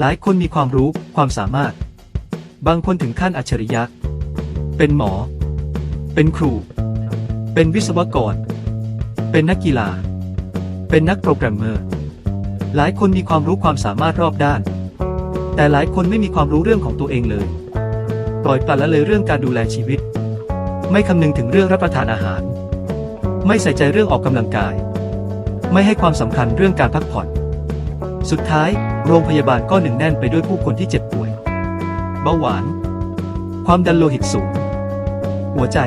หลายคนมีความรู้ความสามารถ บางคนถึงขั้นอัจฉริยะ เป็นหมอ เป็นครู เป็นวิศวกร เป็นนักกีฬา เป็นนักโปรแกรมเมอร์ หลายคนมีความรู้ความสามารถรอบด้าน แต่หลายคนไม่มีความรู้เรื่องของตัวเองเลย ปล่อยปละละเลยเรื่องการดูแลชีวิต ไม่คำนึงถึงเรื่องรับประทานอาหาร ไม่ใส่ใจเรื่องออกกำลังกาย ไม่ให้ความสำคัญเรื่องการพักผ่อน สุดท้าย โรงพยาบาลก็หนึ่งแน่นไปด้วยผู้คนที่เจ็บป่วย เบาหวาน ความดันโลหิตสูง หัวใจ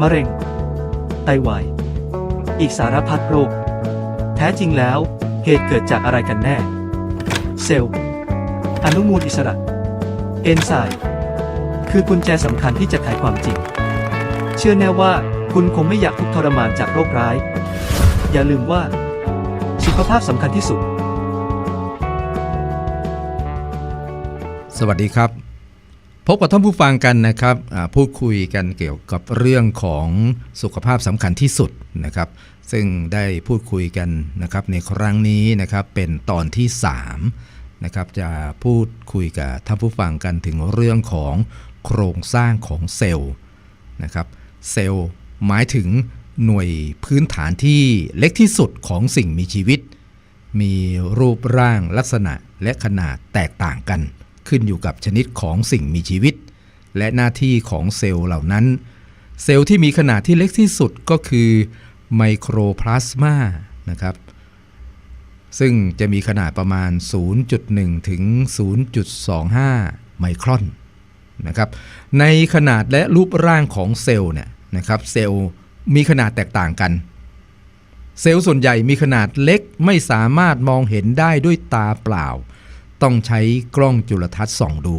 มะเร็ง ไตวาย อีกสารพัดโรค แท้จริงแล้ว เหตุเกิดจากอะไรกันแน่ เซลล์ อนุมูลอิสระ เอนไซม์คือกุญแจสำคัญที่จะไขความจริง เชื่อแน่ว่าคุณคงไม่อยากทุกข์ทรมานจากโรคร้าย อย่าลืมว่า สุขภาพสำคัญที่สุด สวัสดีครับ พบกับท่านผู้ฟังกันนะครับพูดคุยกันเกี่ยวกับเรื่องของสุขภาพสำคัญที่สุดนะครับ ซึ่งได้พูดคุยกันนะครับในครั้งนี้นะครับเป็นตอนที่ 3 นะครับจะพูดคุยกับท่านผู้ฟังกันถึงเรื่องของโครงสร้างของเซลล์นะครับเซลล์หมายถึงหน่วยพื้นฐานที่เล็กที่สุดของสิ่งมีชีวิต มีรูปร่างลักษณะและขนาดแตกต่างกัน ขึ้นอยู่กับชนิดของสิ่งมีชีวิต และหน้าที่ของเซลล์เหล่านั้น เซลล์ที่มีขนาดที่เล็กที่สุดก็คือไมโครพลาสมานะครับซึ่งจะมีขนาดประมาณ 0.1 ถึง 0.25 ไมครอนนะครับ ในขนาดและรูปร่างของเซลล์เนี่ยนะครับ เซลล์มีขนาดแตกต่างกัน เซลล์ส่วนใหญ่มีขนาดเล็กไม่สามารถมองเห็นได้ด้วยตาเปล่า ต้องใช้กล้องจุลทรรศน์ส่องดู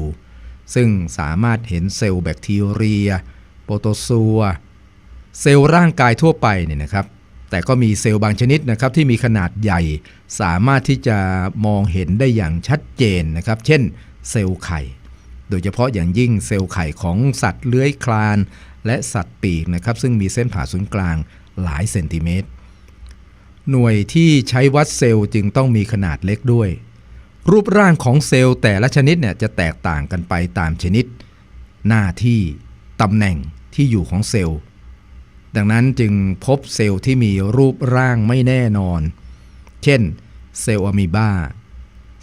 ซึ่งสามารถเห็นเซลล์แบคทีเรีย โปรโตซัว เซลล์ร่างกายทั่วไปเนี่ยนะครับ แต่ก็มีเซลล์บางชนิดนะครับที่มีขนาดใหญ่ สามารถที่จะมองเห็นได้อย่างชัดเจนนะครับ เช่น เซลล์ไข่ โดยเฉพาะอย่างยิ่งเซลล์ไข่ของสัตว์เลื้อยคลาน และสัตว์ปีกนะครับ ซึ่งมีเส้นผ่าศูนย์กลางหลายเซนติเมตรหน่วยที่ใช้วัดเซลล์จึงต้องมีขนาดเล็กด้วย รูปร่างของเซลล์แต่ละชนิดเนี่ยจะแตกต่างกันไปตามชนิด หน้าที่ตำแหน่งที่อยู่ของเซลล์ ดังนั้นจึงพบเซลล์ที่มีรูปร่างไม่แน่นอน เช่น เซลล์อะมีบา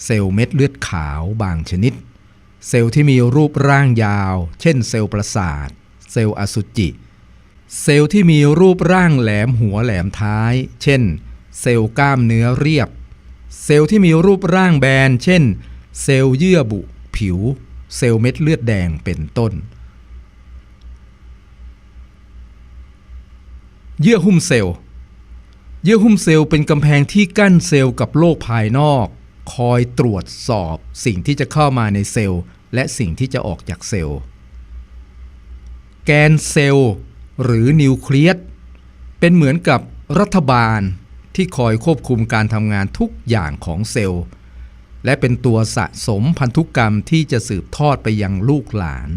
เซลล์เม็ดเลือดขาวบางชนิด เซลล์ที่มีรูปร่างยาว เช่น เซลล์ประสาท เซลล์อสุจิ เซลล์ที่มีรูปร่างแหลมหัวแหลมท้าย เช่น เซลล์กล้ามเนื้อเรียบ เซลล์ที่มีรูปร่างแบน เช่น เซลล์เยื่อบุผิว เซลล์เม็ดเลือดแดงเป็นต้น เยื่อหุ้มเซลล์ เยื่อหุ้มเซลล์เป็นกำแพงที่กั้นเซลล์กับโลกภายนอก คอยตรวจสอบสิ่งที่จะเข้ามาในเซลล์ และสิ่งที่จะออกจากเซลล์ แกนเซลล์หรือนิวเคลียสเป็นเหมือนกับรัฐบาล ที่คอยควบคุมการทำงานทุกอย่างของเซลล์ และเป็นตัวสะสมพันธุกรรมที่จะสืบทอดไปยังลูกหลาน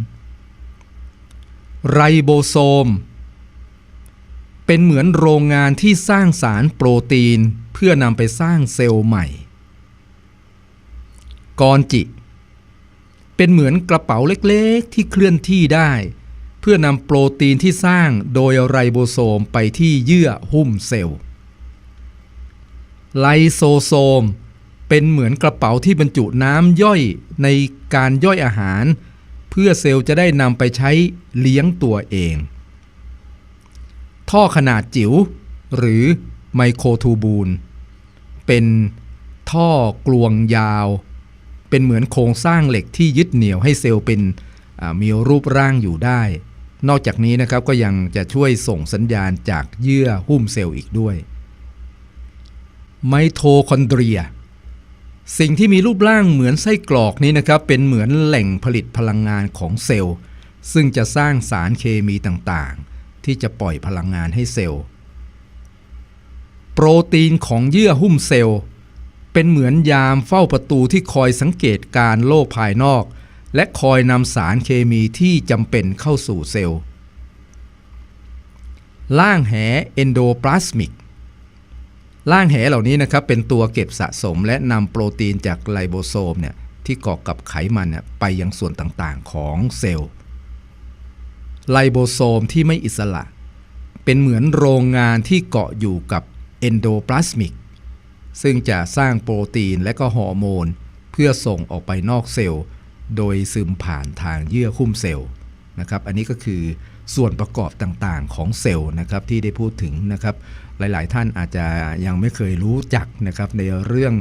ไรโบโซม เป็นเหมือนโรงงานที่สร้างสารโปรตีนเพื่อนำไปสร้างเซลล์ใหม่ กอนจิ เป็นเหมือนกระเป๋าเล็กๆที่เคลื่อนที่ได้เพื่อนำโปรตีนที่สร้างโดยไรโบโซมไปที่เยื่อหุ้มเซลล์ ไลโซโซม เป็นเหมือนกระเป๋าที่บรรจุน้ำย่อยในการย่อยอาหาร เพื่อเซลล์จะได้นำไปใช้เลี้ยงตัวเอง ท่อขนาดจิ๋วหรือไมโครทูบูล เป็นท่อกลวงยาว เป็นเหมือนโครงสร้างเหล็กที่ยึดเหนี่ยวให้เซลล์เป็นมีรูปร่างอยู่ได้ นอกจากนี้นะครับก็ยังจะช่วยส่งสัญญาณจากเยื่อหุ้มเซลล์อีกด้วย ไมโทคอนเดรีย สิ่งที่มีรูปร่างเหมือนไส้กรอกนี้นะครับ เป็นเหมือนแหล่งผลิตพลังงานของเซลล์ ซึ่งจะสร้างสารเคมีต่างๆ ที่จะปล่อยพลังงานให้เซลล์ โปรตีนของเยื่อหุ้มเซลล์ เป็นเหมือนยามเฝ้าประตูที่คอยสังเกตการโลกภายนอก และคอยนำสารเคมีที่จำเป็นเข้าสู่เซลล์ ล่างแหเอนโดพลาสมิก ร่างแหเหล่านี้นะครับเป็นตัวเก็บสะสมและนำโปรตีนจากไลโบโซมเนี่ยที่เกาะกับไขมันเนี่ยไปยังส่วนต่างๆของเซลล์ ไลโบโซมที่ไม่อิสระ เป็นเหมือนโรงงานที่เกาะอยู่กับเอนโดพลาสมิกซึ่งจะสร้างโปรตีนและก็ฮอร์โมน เพื่อส่งออกไปนอกเซลล์ โดยซึมผ่านทางเยื่อหุ้มเซลล์นะครับ อันนี้ก็คือ ส่วนประกอบต่างๆ ของเซลล์นะครับที่ได้พูดถึงนะครับหลาย ๆ ท่านอาจจะยังไม่เคยรู้จักนะครับในเรื่อง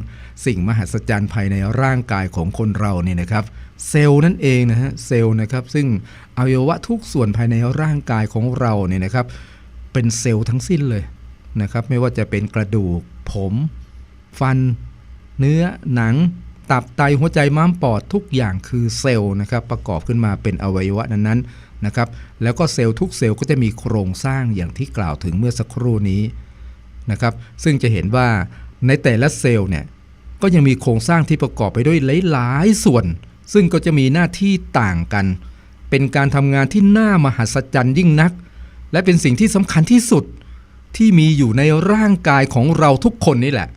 สิ่งมหัศจรรย์ภายในร่างกายของคนเราเนี่ยนะครับเซลล์นั่นเองนะฮะเซลล์นะครับซึ่งอวัยวะทุกส่วนภายในร่างกายของเราเนี่ยนะครับเป็นเซลล์ทั้งสิ้นเลยนะครับไม่ว่าจะเป็นกระดูก ผม ฟัน เนื้อหนัง ตับไตหัวใจม้ามปอดทุกอย่างคือเซลล์นะครับประกอบขึ้นมาเป็นอวัยวะนั้นๆนะครับแล้วก็เซลล์ทุกเซลล์ก็จะมีโครงสร้างอย่างที่กล่าวถึงเมื่อสักครู่นี้นะครับซึ่งจะเห็นว่าในแต่ละเซลล์เนี่ยก็ยังมีโครงสร้างที่ประกอบไปด้วยหลายๆส่วน ซึ่งก็จะมีหน้าที่ต่างกัน เป็นการทำงานที่น่ามหัศจรรย์ยิ่งนัก และเป็นสิ่งที่สำคัญที่สุดที่มีอยู่ในร่างกายของเราทุกคนนี่แหละ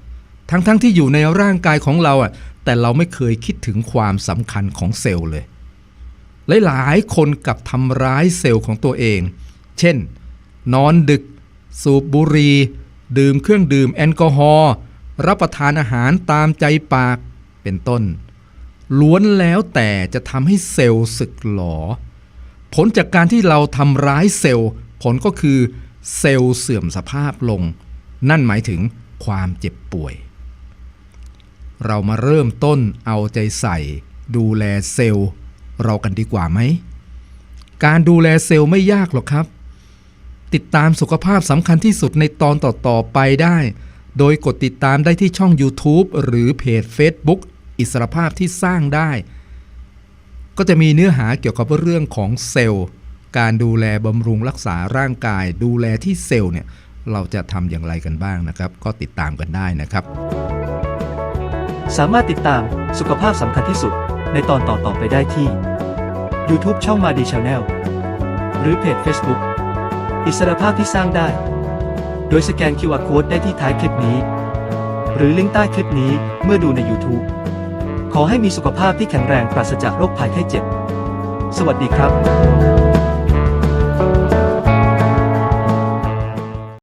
ทั้งๆทที่อยู่ในร่างกายของเราอะ แต่เราไม่เคยคิดถึงความสำคัญของเซลล์เลย หลายๆ คนกับทำร้ายเซลล์ของตัวเอง เช่น นอนดึก สูบบุหรี่ดื่มเครื่องดื่มแอลกอฮอล์รับประทานอาหารตามใจปากเป็นต้น ล้วนแล้วแต่จะทำให้เซลล์สึกหลอ ผลจากการที่เราทำร้ายเซลล์ ผลก็คือเซลล์เสื่อมสภาพลง นั่นหมายถึงความเจ็บป่วย เรามาเริ่มต้นเอาใจใส่ ดูแลเซลล์ เรากันดีกว่าไหม การดูแลเซลล์ไม่ยากหรอกครับ ติดตามสุขภาพสำคัญที่สุดในตอนต่อๆไปได้ โดยกดติดตามได้ที่ช่อง YouTube หรือเพจ Facebook อิสรภาพที่สร้างได้ ก็จะมีเนื้อหาเกี่ยวกับเรื่องของเซลล์ การดูแลบำรุงรักษาร่างกาย ดูแลที่เซลล์เนี่ยเราจะทำอย่างไรกันบ้างนะครับ ก็ติดตามกันได้นะครับ สามารถติดตามสุขภาพสำคัญที่สุดในตอนต่อๆไปได้ที่ YouTube ช่องมาดีชาแนลหรือเพจ Facebook อิสรภาพที่สร้างได้ โดยสแกน QR Code ได้ที่ท้ายคลิปนี้ หรือลิงก์ใต้คลิปนี้เมื่อดูใน YouTube ขอให้มีสุขภาพที่แข็งแรงปราศจากโรคภัยไข้เจ็บ สวัสดีครับ